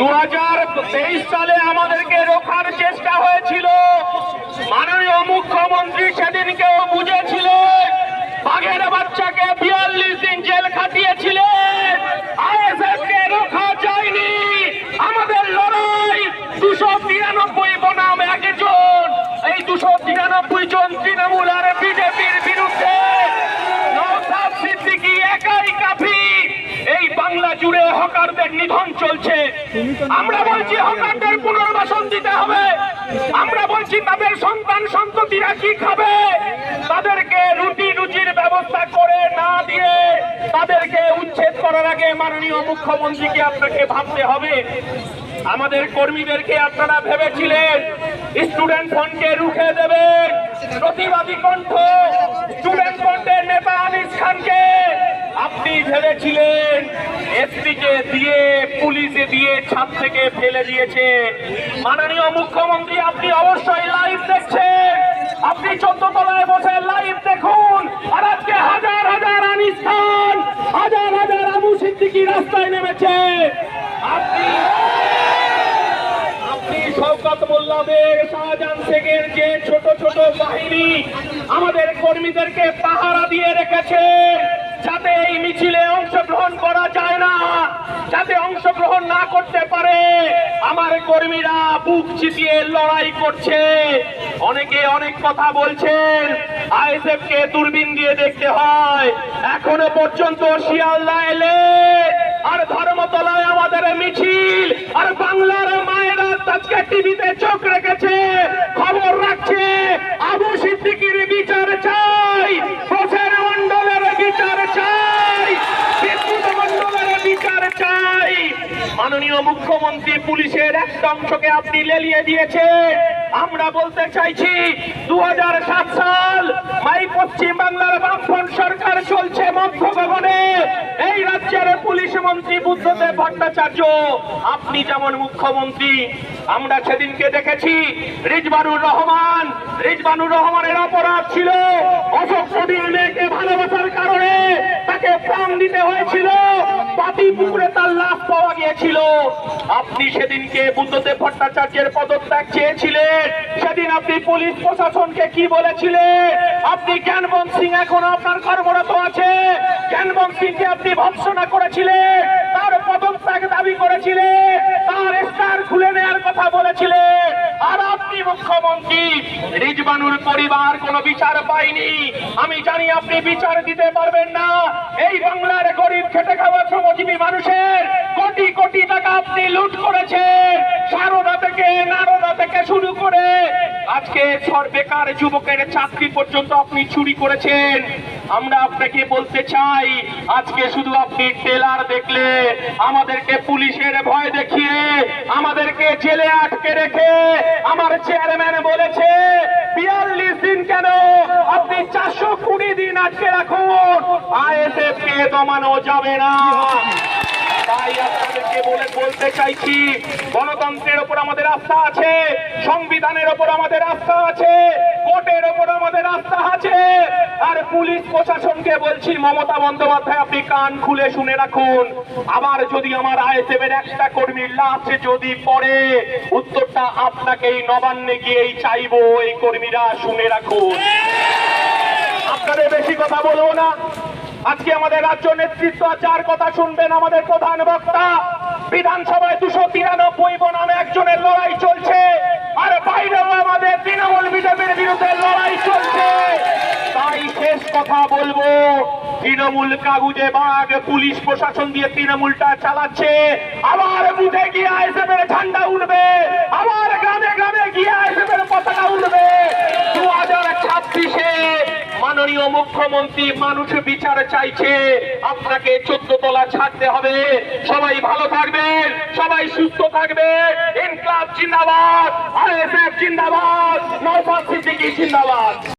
দু হাজার তেইশ সালে আমাদেরকে রোখার চেষ্টা হয়েছিল। মাননীয় মুখ্যমন্ত্রী সেদিনকেও বুঝেছিলেন, বাঘের বাচ্চাকে বিয়াল্লিশ দিন জেল খাটিয়েছিলেন। আইএসএফ কে রোখা যায়নি। আমাদের লড়াই দুশো তিরানব্বই বনাম একজন। এই দুশো তিরানব্বই জন তৃণমূল আর হকারদের নিধন চলছে। আমরা বলছি হকারদের পুনর্বাসন দিতে হবে। আমরা বলছি তাদের সন্তান সন্ততিরা কি খাবে? তাদেরকে রুটি রুজির ব্যবস্থা করে না দিয়ে তাদেরকে উচ্ছেদ করার আগে মাননীয় মুখ্যমন্ত্রীকে আপনাকে ভাবতে হবে। আমাদের কর্মীদেরকে আপনারা ভেবেছিলেন, স্টুডেন্ট ফ্রন্টকে রুখে দেবেন, প্রতিবাদী কণ্ঠ স্টুডেন্ট ফ্রন্টের নেতা আনিস খানকে আপনি ভেবেছিলেন এসপিকে দিয়ে, পুলিশে দিয়ে ছাদ থেকে ফেলে দিয়েছে। মাননীয় মুখ্যমন্ত্রী, আপনি অবশ্যই লাইভ দেখছেন। আপনি চোদ্দ তলায় বসে লাইভ দেখুন। আর আজকে হাজার হাজার আনিস খান হাজার হাজার আবু সিদ্দিকি রাস্তায় নেমেছে। আপনি শাহজাহান ছোট ছোট বাহিনী আমাদের কর্মীদেরকে পাহারা দিয়ে রেখেছে। যাতে এই মিছিলে অংশগ্রহণ করা যায় না, যাতে অংশগ্রহণ না করতে পারে, আমার কর্মীরা বুক চিতিয়ে লড়াই করছে। অনেকে অনেক কথা বলছেন আইএসএফ কে দূরবীন দিয়ে দেখতে হয়। এখনও পর্যন্ত শিয়ালদা এলে আর ধর্মতলায় আমাদের মিছিল, আর বাংলার মায়েরা আজকে টিভিতে চোখ রেখেছে খবর রাখছে আবু সিদ্দিকির বিচার চাই হোসেন মন্ডলের বিচার চাই বিদ্যুৎ মন্ডলের বিচার চাই মাননীয় মুখ্যমন্ত্রী পুলিশের একটা অংশকে আপনি লেলিয়ে দিয়েছে। আমরা বলতে চাইছি দু সাল মাই পশ্চিম বাংলার বামফ্রন্ট সরকার চলছে মধ্য গগনে। এই রাজ্যের পুলিশ মন্ত্রী বুদ্ধদেব ভট্টাচার্য, আপনি যেমন মুখ্যমন্ত্রী, আমরা সেদিনকে দেখেছি, রিজবানুর রহমান, রিজবানুর রহমানের অপরাধ ছিল। অশোক নদীর মেয়েকে ভালোবাসার কারণে তাকে প্রাণ দিতে হয়েছিল। পাতি পুকুরে তার গিয়েছিল। আপনি সেদিনকে বুদ্ধদেব ভট্টাচার্যের পদত্যাগ চেয়েছিলেন। সেদিন আপনি পুলিশ প্রশাসনকে কি বলেছিলেন? আপনি জ্ঞানবন সিং এখন আপনার কর্মরত আছে। জ্ঞানবন সিংকে আপনি ভৎসনা করেছিলেন। তার পদত্যাগ দাবি করেছিলেন তার স্টার খুলে নেওয়ার কথা বলেছিলেন আর আপনি মুখ্যমন্ত্রী রিজবানুর পরিবার কোনো বিচার পায়নি। আমি জানি আপনি বিচার দিতে পারবেন না। এই বাংলার গরিব খেটে খাওয়া শ্রমজীবী মানুষের কোটি কোটি টাকা আপনি লুট করেছেন। সারদা থেকে, নারদা থেকে শুরু করে আজকে সর বেকার যুবকের চাকরি পর্যন্ত আপনি চুরি করেছেন। আমরা আপনাকে বলতে চাই, আজকে শুধু আপনি টেলার দেখলে আমাদেরকে পুলিশের ভয় দেখিয়ে আমাদেরকে জেলে আটকে রেখে আমার চেয়ারম্যান বলেছে আপনি চারশো কুড়ি দিন আজকে রাখুন। আইএসএফ কে দমানো যাবে না। তাই আপনাদেরকে বলে বলতে চাইছি, গণতন্ত্রের ওপর আমাদের আস্থা আছে, সংবিধানের ওপর আমাদের আস্থা আছে কোর্টের ওপর আমাদের আস্থা আছে আর পুলিশ প্রশাসনকে বলছি, মমতা বন্দ্যোপাধ্যায়, আপনি কান খুলে শুনে রাখুন। আবার যদি আমার আইএসএফ এর একটা কর্মীর লাশ যদি পড়ে, উত্তরটা আপনাকেই নবান্নে গিয়েই চাইব, এই কর্মীরা শুনে রাখুন। আপনাদের বেশি কথা বলব না। আজকে আমাদের রাজ্য নেতৃত্ব চার কথা শুনবেন আমাদের প্রধান বক্তা। বিধানসভায় দুশো তিরানব্বই বনামে একজনের লড়াই চলছে আর বাইরেও আমাদের তৃণমূল বিজেপির বিরুদ্ধে লড়াই চলছে তাই শেষ কথা বলব। তৃণমূল কাগুজে বাঘ, পুলিশ প্রশাসন দিয়ে তৃণমূলটা চালাচ্ছে। আবার বুথে গিয়ে আইসেফের ঝান্ডা উঠবে। আবার গ্রামে গ্রামে গিয়ে আইসেফের পতাকা উঠবে। দু হাজার ছাব্বিশে মাননীয় মুখ্যমন্ত্রী মানুষ বিচার চাইছে। আপনাকে চোদ্দ তলা ছাড়তে হবে। সবাই ভালো থাকবেন, সবাই সুস্থ থাকবেন। ইনকলাব জিন্দাবাদ, আইএসএফ জিন্দাবাদ নৌফাদ সিদ্দিকী জিন্দাবাদ।